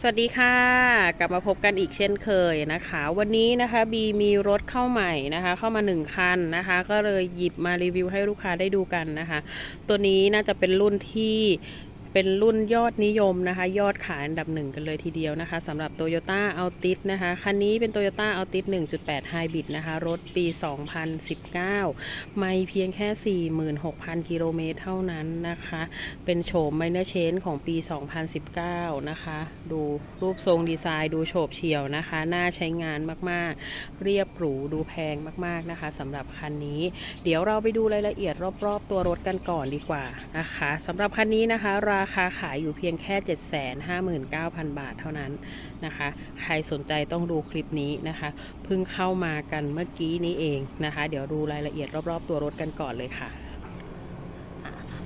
สวัสดีค่ะ กลับมาพบกันอีกเช่นเคยนะคะ วันนี้นะคะบีมีรถเข้าใหม่นะคะ เข้ามาหนึ่งคันนะคะ ก็เลยหยิบมารีวิวให้ลูกค้าได้ดูกันนะคะ ตัวนี้น่าจะเป็นรุ่นที่ เป็นรุ่นยอดนิยมนะคะ ยอดขายอันดับหนึ่งกันเลยทีเดียวนะคะสำหรับ Toyota Altis นะคะ คันนี้เป็น Toyota Altis 1.8 Hybrid นะคะ รถปี 2019 ไม่เพียงแค่ 46,000 กิโลเมตรเท่านั้นนะคะ เป็นโฉม Minor Change ของปี 2019 นะคะ ดูรูปทรงดีไซน์ดูโฉบเฉี่ยวนะคะ น่าใช้งานมากๆ เรียบหรูดูแพงมากๆนะคะสำหรับคันนี้ เดี๋ยวเราไปดูรายละเอียดรอบ ๆ ตัวรถกันก่อนดีกว่านะคะสำหรับคันนี้นะคะราคาขายอยู่เพียงแค่ 759,000 บาทเท่านั้นนะคะ ใครสนใจต้องดูคลิปนี้นะคะเพิ่งเข้ามากันเมื่อกี้นี้เองนะคะ เดี๋ยวดูรายละเอียดรอบๆ ตัวรถกันก่อนเลยค่ะ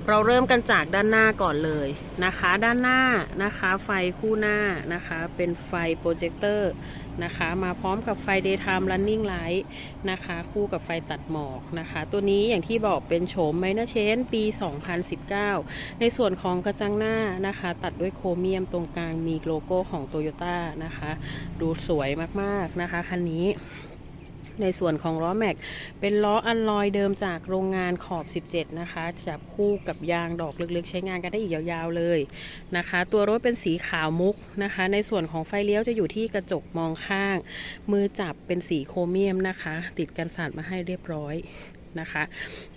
เราเริ่มกันจากด้านหน้าก่อนเลยนะคะ ด้านหน้านะคะไฟคู่หน้านะคะ เป็นไฟโปรเจคเตอร์นะคะ มาพร้อมกับไฟ daytime running light นะคะ คู่กับไฟตัดหมอกนะคะ ตัวนี้อย่างที่บอกเป็นโฉม minor change ปี 2019 ในส่วนของกระจังหน้านะคะ ตัดด้วยโครเมียมตรงกลางมีโลโก้ของ Toyota นะคะ ดูสวยมากๆนะคะ คันนี้ ในส่วนของล้อแม็ก เป็นล้ออัลลอยเดิมจากโรงงานขอบ 17 นะคะจับคู่กับยางดอกลึกๆ ใช้งานกันได้อีกยาวๆเลยนะคะ ตัวรถเป็นสีขาวมุกนะคะ ในส่วนของไฟเลี้ยวจะอยู่ที่กระจกมองข้าง มือจับเป็นสีโครเมียมนะคะ ติดกันสาดมาให้เรียบร้อยนะคะ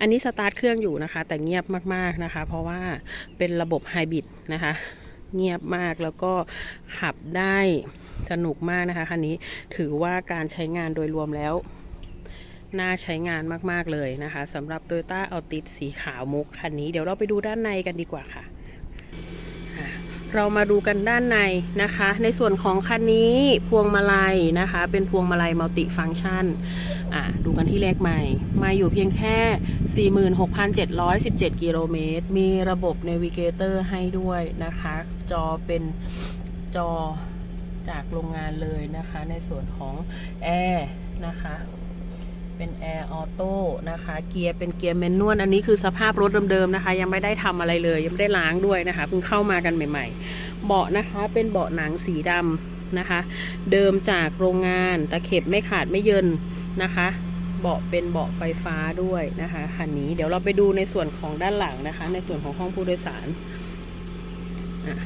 อันนี้สตาร์ทเครื่องอยู่นะคะ แต่เงียบมากๆนะคะ เพราะว่าเป็นระบบไฮบริดนะคะ เงียบมากแล้วก็ขับได้สนุกมากนะคะคันนี้ถือว่าการใช้งานโดยรวมแล้ว น่าใช้งานมาก ๆ เลยนะคะสำหรับ Toyota Altis สีขาวมุกคันนี้เดี๋ยวเราไปดูด้านในกันดีกว่าค่ะอะ เรามาดูกันด้านในนะคะ ในส่วนของคันนี้พวงมาลัยนะคะ เป็นพวงมาลัยมัลติฟังชันอะดูกันที่เลขใหม่ มาอยู่เพียงแค่ 46,717 กิโลเมตร มีระบบ Navigator ให้ด้วยนะคะ จอเป็นจอจากโรงงานเลยนะคะ ในส่วนของแอร์นะคะ เป็นแอร์ออโต้นะคะ เกียร์เป็นเกียร์แมนนวลอันนี้คือสภาพรถเดิมๆนะคะ ยังไม่ได้ทำอะไรเลย ยังไม่ได้ล้างด้วยนะคะเพิ่งเข้ามากันใหม่ ๆ เบาะนะคะเป็นเบาะหนังสีดำนะคะ เดิมจากโรงงานตะเข็บไม่ขาดไม่เยินนะคะเบาะเป็นเบาะไฟฟ้าด้วยนะคะคันนี้เดี๋ยวเราไปดูในส่วนของด้านหลังนะคะ ในส่วนของห้องผู้โดยสารอะ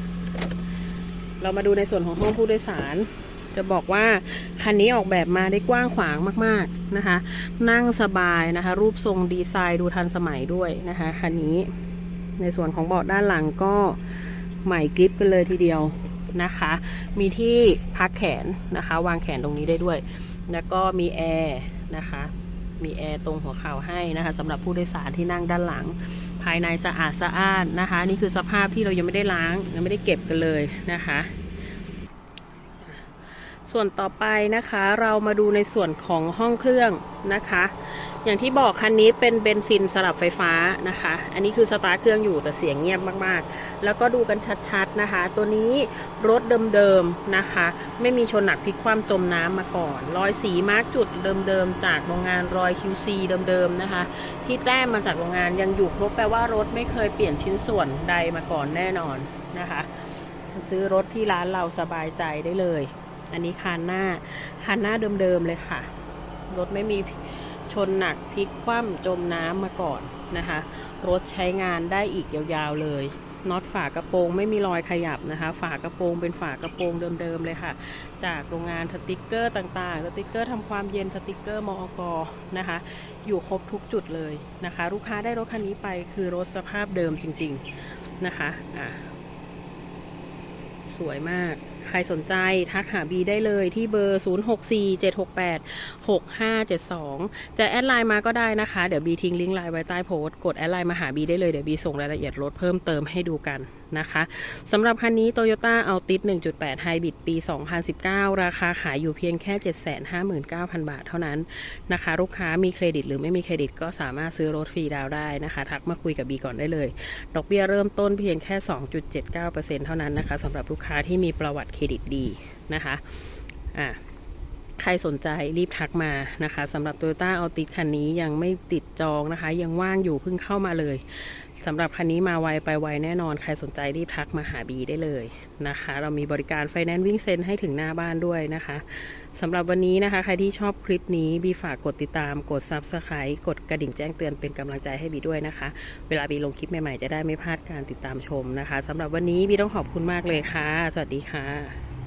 เรามาดูในส่วนของห้องผู้โดยสาร จะบอกว่าคันนี้ออกแบบมาได้กว้างขวางมาก ๆนะคะ นั่งสบายนะคะ รูปทรงดีไซน์ดูทันสมัยด้วยนะคะคันนี้ในส่วนของเบาะด้านหลังก็ใหม่กริปกันเลยทีเดียวนะคะ มีที่พักแขนนะคะ วางแขนตรงนี้ได้ด้วย แล้วก็มีแอร์นะคะมีแอร์ตรงหัวเข่าให้นะคะสำหรับผู้โดยสารที่นั่งด้านหลัง ภายในสะอาดสะอ้านนะคะ นี่คือสภาพที่เรายังไม่ได้ล้างยังไม่ได้เก็บกันเลยนะคะ ส่วนต่อไปนะคะเรามาดูในส่วนของห้องเครื่องนะคะ อย่างที่บอกคันนี้เป็นเบนซินสลับไฟฟ้านะคะ อันนี้คือสตาร์ทเครื่องอยู่แต่เสียงเงียบมากๆ แล้วก็ดูกันชัดๆนะคะ ตัวนี้รถเดิมๆนะคะ ไม่มีชนหนักพลิกคว่ำจมน้ำมาก่อน รอยสีมาร์กจุดเดิมๆจากโรงงานรอย QC เดิมๆนะคะ ที่แต้มมาจากโรงงานยังอยู่ครบแปลว่ารถไม่เคยเปลี่ยนชิ้นส่วนใดมาก่อนแน่นอนนะคะ ซื้อรถที่ร้านเราสบายใจได้เลย อันนี้คันหน้าคันหน้าเดิมๆเลยค่ะ รถไม่มีชนหนักพลิกคว่ำจมน้ำมาก่อนนะคะ รถใช้งานได้อีกยาวๆเลยน็อตฝากระโปรงไม่มีรอยขยับนะคะ ฝากระโปรงเป็นฝากระโปรงเดิมๆเลยค่ะ จากโรงงานสติกเกอร์ต่างๆ สติกเกอร์ทำความเย็นสติกเกอร์มอกนะคะ อยู่ครบทุกจุดเลยนะคะ ลูกค้าได้รถคันนี้ไปคือรถสภาพเดิมจริงๆนะคะอะสวยมากใครสนใจทักหาบีได้เลยที่เบอร์ 0647686572 จะแอดไลน์มาก็ได้นะคะ เดี๋ยวบีทิ้งลิงก์ไลน์ไว้ใต้โพสต์กดแอดไลน์มาหาบีได้เลย เดี๋ยวบีส่งรายละเอียดรถเพิ่มเติมให้ดูกันนะคะสำหรับคันนี้ Toyota Altis 1.8 Hybrid ปี 2019 ราคาขายอยู่เพียงแค่ 759,000 บาทเท่านั้นนะคะ ลูกค้ามีเครดิตหรือไม่มีเครดิตก็สามารถซื้อรถฟรีดาวได้นะคะ ทักมาคุยกับบีก่อนได้เลย ดอกเบี้ยเริ่มต้นเพียงแค่ 2.79%เท่านั้นนะคะสำหรับลูกค้าที่มีประวัติเครดิตดีนะคะอะ ใครสนใจรีบทักมานะคะสำหรับ Toyota a l t i s คันนี้ยังไม่ติดจองนะคะ ยังว่างอยู่เพิ่งเข้ามาเลยสำหรับคันนี้มาไวไปไวแน่นอน ใครสนใจรีบทักมาหาบีได้เลยนะคะ เรามีบริการไฟแนนซ์วิ่งเซ็นให้ถึงหน้าบ้านด้วยนะคะสำหรับวันนี้นะคะ ใครที่ชอบคลิปนี้บีฝากกดติดตาม กด Subscribe กดกระดิ่งแจ้งเตือนเป็นกำลังใจให้บีด้วยนะคะ เวลาบีลงคลิปใหม่ๆจะได้ไม่พลาดการติดตามชมนะคะสำหรับวันนี้บีต้องขอบคุณมากเลยค่ะ สวัสดีค่ะ